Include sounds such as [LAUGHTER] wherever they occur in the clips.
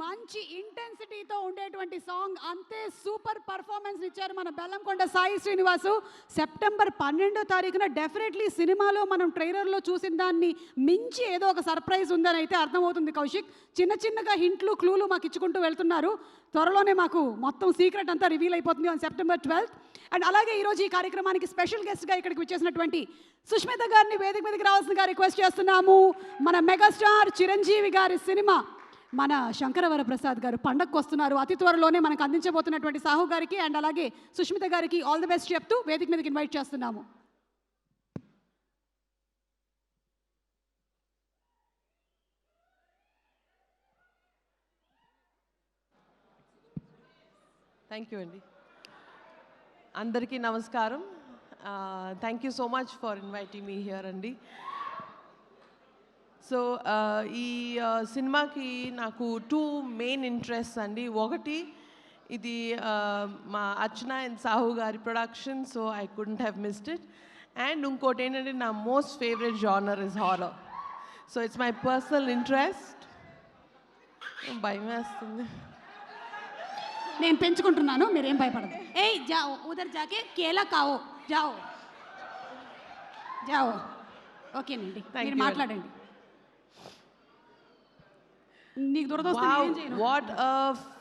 మంచి ఇంటెన్సిటీతో ఉండేటువంటి సాంగ్ అంతే సూపర్ పర్ఫార్మెన్స్ ఇచ్చారు మన బెల్లంకొండ సాయి శ్రీనివాసు. సెప్టెంబర్ పన్నెండో తారీఖున డెఫినెట్లీ సినిమాలో మనం ట్రైలర్లో చూసిన దాన్ని మించి ఏదో ఒక సర్ప్రైజ్ ఉందని అయితే అర్థమవుతుంది కౌశిక్. చిన్న చిన్నగా హింట్లు క్లూలు మాకు ఇచ్చుకుంటూ వెళ్తున్నారు. త్వరలోనే మాకు మొత్తం సీక్రెట్ అంతా రివీల్ అయిపోతుంది ఆన్ సెప్టెంబర్ ట్వెల్త్ అండ్ అలాగే ఈరోజు ఈ కార్యక్రమానికి స్పెషల్ గెస్ట్గా ఇక్కడికి వచ్చేసినటువంటి సుష్మిత గారిని వేదిక మీదకి రావాల్సిందిగా రిక్వెస్ట్ చేస్తున్నాము. మన మెగాస్టార్ చిరంజీవి గారి సినిమా. మన శంకరవర ప్రసాద్ గారు పండగకు వస్తున్నారు. అతి త్వరలోనే మనకు అందించబోతున్నటువంటి సాహు గారికి అండ్ అలాగే సుష్మిత గారికి ఆల్ ది బెస్ట్ చెప్తూ వేదిక మీదకి ఇన్వైట్ చేస్తున్నాము. థ్యాంక్ యూ అండి అందరికీ నమస్కారం. Thank you so much for inviting me here అండి సో ఈ సినిమాకి నాకు టూ మెయిన్ ఇంట్రెస్ట్ అండి. ఒకటి ఇది మా అర్చన అండ్ సాహు గారి production so I couldn't have missed it and ఇంకోటి ఏంటంటే నా most favourite genre is horror so it's my personal interest భయం వేస్తుంది. నేను పెంచుకుంటున్నాను మీరేం భయపడదు. ఏయ్ జావు ఉదర్ జాకే కేలా కావో జావు. జావు. ఓకేనండి మీరు మాట్లాడండి. నీకు దురదొస్తే Wow, నేనేం చేయను what a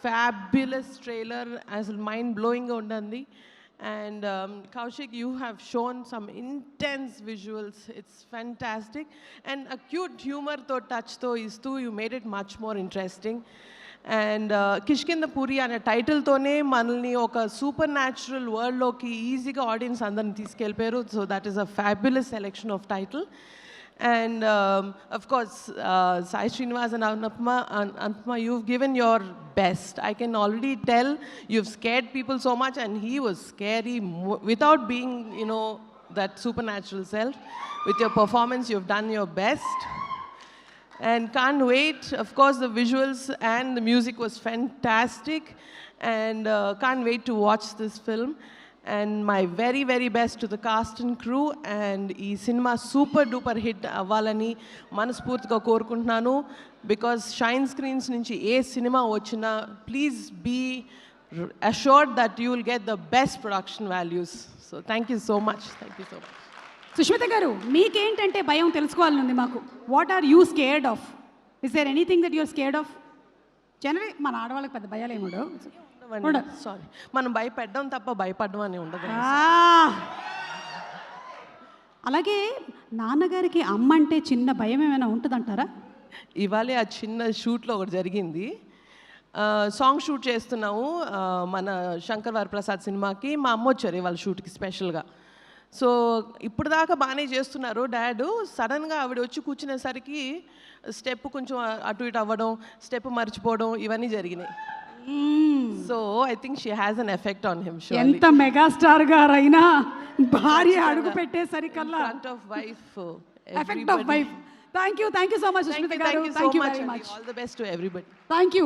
fabulous trailer, as mind blowing undandi. And um, Kaushik, you have shown some intense visuals. It's fantastic. And a cute humor to touch to is too, you made it much more interesting. And Kishkindhapuri అనే టైటిల్తోనే మనల్ని ఒక super natural వరల్డ్లోకి ఈజీగా audience అందరిని తీసుకెళ్ళిపోయారు so that is a fabulous selection of title And um, of course, uh, Sai Srinivas and Anupma, An- Anupma, you've given your best. I can already tell you've scared people so much, and he was scary without being, you know, that supernatural self. With your performance, you've done your best. And can't wait. Of course, the visuals and the music was fantastic. And uh, can't wait to watch this film. And my very very best to the cast and crew and ఈ cinema super duper hit అవ్వాలని మనస్ఫూర్తిగా కోరుకుంటున్నాను. Because Shine Screens నుంచి ఏ cinema వచ్చినా please be assured that you will get the best production values so thank you so much thank you so much Sushmita గారు మీకేంటంటే భయం తెలుసుకోవాలనుంది మాకు. What are you scared of is there anything that you're scared of generally మన ఆడవాళ్ళకి పెద్ద భయాలు ఏమి ఉండవు. సారీ మనం భయపెట్టడం తప్ప భయపడడం అని ఉండదు! అలాగే నాన్నగారికి అమ్మ అంటే చిన్న భయం ఏమైనా ఉంటుందంటారా? ఇవాళే ఆ చిన్న షూట్లో ఒకటి జరిగింది. సాంగ్ షూట్ చేస్తున్నాము. మన శంకర్ వరప్రసాద్ సినిమాకి మా అమ్మ వచ్చారు ఇవాళ షూట్కి స్పెషల్గా సో ఇప్పుడు దాకా బాగానే చేస్తున్నారు. డాడ్ సడన్గా ఆవిడ వచ్చి కూర్చునేసరికి స్టెప్ కొంచెం అటు ఇటు అవ్వడం స్టెప్ మర్చిపోవడం ఇవన్నీ జరిగినాయి. So I think she has an effect on him so ఎంత మెగాస్టార్ గారైనా [LAUGHS] భార్య అడుగు పెట్టేసరికల్లా. Front of wife effect of wife thank you thank you so much Sushmita గారు. Thank you very much all the best to everybody thank you